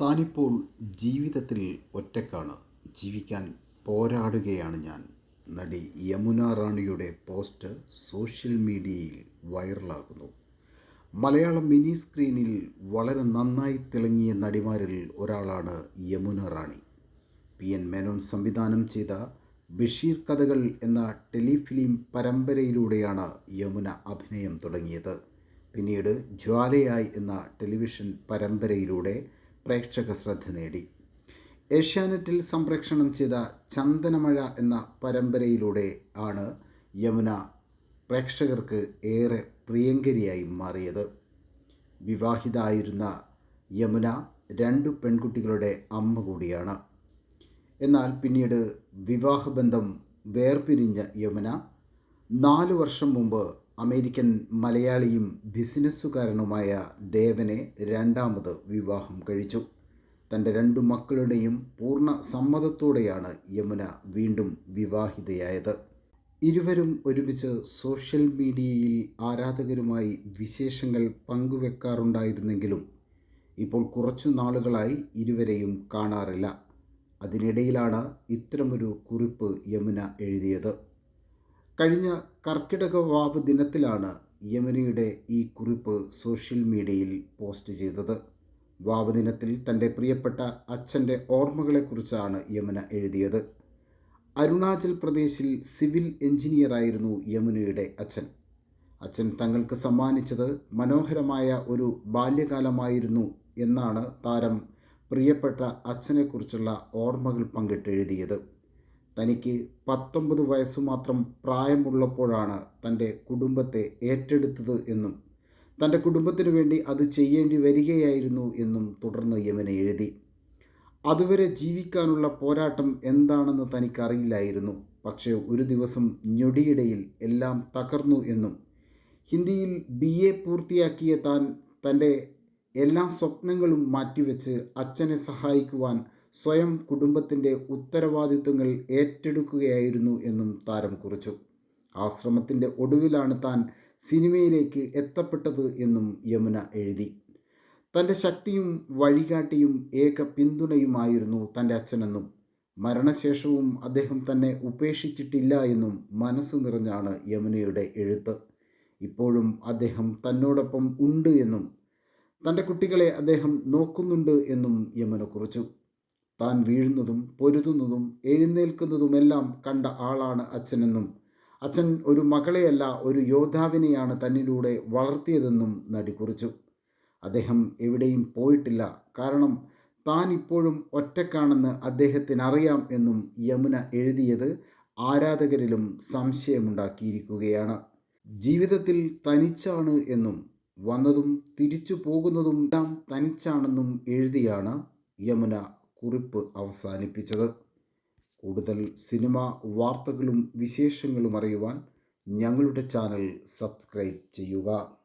താനിപ്പോൾ ജീവിതത്തിൽ ഒറ്റക്കാണ്. ജീവിക്കാൻ പോരാടുകയാണ് ഞാൻ. നടി യമുന റാണിയുടെ പോസ്റ്റ് സോഷ്യൽ മീഡിയയിൽ വൈറലാകുന്നു. മലയാളം മിനി സ്ക്രീനിൽ വളരെ നന്നായി തിളങ്ങിയ നടിമാരിൽ ഒരാളാണ് യമുന റാണി. പി. എൻ. മേനോൻ സംവിധാനം ചെയ്ത ബഷീർ കഥകൾ എന്ന ടെലിഫിലിം പരമ്പരയിലൂടെയാണ് യമുന അഭിനയം തുടങ്ങിയത്. പിന്നീട് ജ്വാലയായി എന്ന ടെലിവിഷൻ പരമ്പരയിലൂടെ പ്രേക്ഷക ശ്രദ്ധ നേടി. ഏഷ്യാനെറ്റിൽ സംപ്രേക്ഷണം ചെയ്ത ചന്ദനമഴ എന്ന പരമ്പരയിലൂടെ ആണ് യമുന പ്രേക്ഷകർക്ക് ഏറെ പ്രിയങ്കരിയായി മാറിയത്. വിവാഹിതായിരുന്ന യമുന രണ്ടു പെൺകുട്ടികളുടെ അമ്മ കൂടിയാണ്. എന്നാൽ പിന്നീട് വിവാഹബന്ധം വേർപിരിഞ്ഞ യമുന നാലു വർഷം മുമ്പ് അമേരിക്കൻ മലയാളിയും ബിസിനസ്സുകാരനുമായ ദേവനെ രണ്ടാമത് വിവാഹം കഴിച്ചു. തന്റെ രണ്ടു മക്കളുടെയും പൂർണ സമ്മതത്തോടെയാണ് യമുന വീണ്ടും വിവാഹിതയായത്. ഇരുവരും ഒരുമിച്ച് സോഷ്യൽ മീഡിയയിൽ ആരാധകരുമായി വിശേഷങ്ങൾ പങ്കുവെക്കാറുണ്ടായിരുന്നെങ്കിലും ഇപ്പോൾ കുറച്ചു നാളുകളായി ഇരുവരെയും കാണാറില്ല. അതിനിടയിലാണ് ഇത്തരമൊരു കുറിപ്പ് യമുന എഴുതിയത്. കഴിഞ്ഞ കർക്കിടക വാവ് ദിനത്തിലാണ് യമുനയുടെ ഈ കുറിപ്പ് സോഷ്യൽ മീഡിയയിൽ പോസ്റ്റ് ചെയ്തത്. വാവ് ദിനത്തിൽ തന്റെ പ്രിയപ്പെട്ട അച്ഛന്റെ ഓർമ്മകളെക്കുറിച്ചാണ് യമുന എഴുതിയത്. അരുണാചൽ പ്രദേശിൽ സിവിൽ എഞ്ചിനീയറായിരുന്നു യമുനയുടെ അച്ഛൻ. അച്ഛൻ തങ്ങൾക്ക് സമ്മാനിച്ചത് മനോഹരമായ ഒരു ബാല്യകാലമായിരുന്നു എന്നാണ് താരം പ്രിയപ്പെട്ട അച്ഛനെക്കുറിച്ചുള്ള ഓർമ്മകൾ പങ്കിട്ടെഴുതിയത്. തനിക്ക് പത്തൊമ്പത് വയസ്സു മാത്രം പ്രായമുള്ളപ്പോഴാണ് തന്റെ കുടുംബത്തെ ഏറ്റെടുത്തത് എന്നും തന്റെ കുടുംബത്തിനു വേണ്ടി അത് ചെയ്യേണ്ടി വരികയായിരുന്നു എന്നും തുടർന്ന് യമന എഴുതി. അതുവരെ ജീവിക്കാനുള്ള പോരാട്ടം എന്താണെന്ന് തനിക്കറിയില്ലായിരുന്നു. പക്ഷേ ഒരു ദിവസം ഞൊടിയിടയിൽ എല്ലാം തകർന്നു എന്നും ഹിന്ദിയിൽ ബി എ പൂർത്തിയാക്കിയ താൻ തന്റെ എല്ലാ സ്വപ്നങ്ങളും മാറ്റിവെച്ച് അച്ഛനെ സഹായിക്കുവാൻ സ്വയം കുടുംബത്തിന്റെ ഉത്തരവാദിത്വങ്ങൾ ഏറ്റെടുക്കുകയായിരുന്നു എന്നും താരം കുറിച്ചു. ആശ്രമത്തിന്റെ ഒടുവിലാണ് താൻ സിനിമയിലേക്ക് എത്തപ്പെട്ടത് എന്നും യമുന എഴുതി. തന്റെ ശക്തിയും വഴികാട്ടിയും ഏക പിന്തുണയുമായിരുന്നു തന്റെ അച്ഛനെന്നും മരണശേഷവും അദ്ദേഹം തന്നെ ഉപേക്ഷിച്ചിട്ടില്ല എന്നും മനസ്സ് നിറഞ്ഞാണ് യമുനയുടെ എഴുത്ത്. ഇപ്പോഴും അദ്ദേഹം തന്നോടൊപ്പം ഉണ്ട് എന്നും തന്റെ കുട്ടികളെ അദ്ദേഹം നോക്കുന്നുണ്ട് എന്നും യമുന കുറിച്ചു. താൻ വീഴുന്നതും പൊരുതുന്നതും എഴുന്നേൽക്കുന്നതുമെല്ലാം കണ്ട ആളാണ് അച്ഛനെന്നും. അച്ഛൻ ഒരു മകളെയല്ല ഒരു യോദ്ധാവിനെയാണ് തന്നിലൂടെ വളർത്തിയതെന്നും നടി കുറിച്ചു. അദ്ദേഹം എവിടെയും പോയിട്ടില്ല. കാരണം താൻ ഇപ്പോഴും ഒറ്റക്കാണെന്ന് അദ്ദേഹത്തിന് അറിയാം എന്നും യമുന എഴുതിയത് ആരാധകരിലും സംശയമുണ്ടാക്കിയിരിക്കുകയാണ്. ജീവിതത്തിൽ തനിച്ചാണ് എന്നും വന്നതും തിരിച്ചു പോകുന്നതും എല്ലാം തനിച്ചാണെന്നും എഴുതിയാണ് യമുന കുറിപ്പ് അവസാനിപ്പിച്ചത്. കൂടുതൽ സിനിമ വാർത്തകളും വിശേഷങ്ങളും അറിയുവാൻ ഞങ്ങളുടെ ചാനൽ സബ്സ്ക്രൈബ് ചെയ്യുക.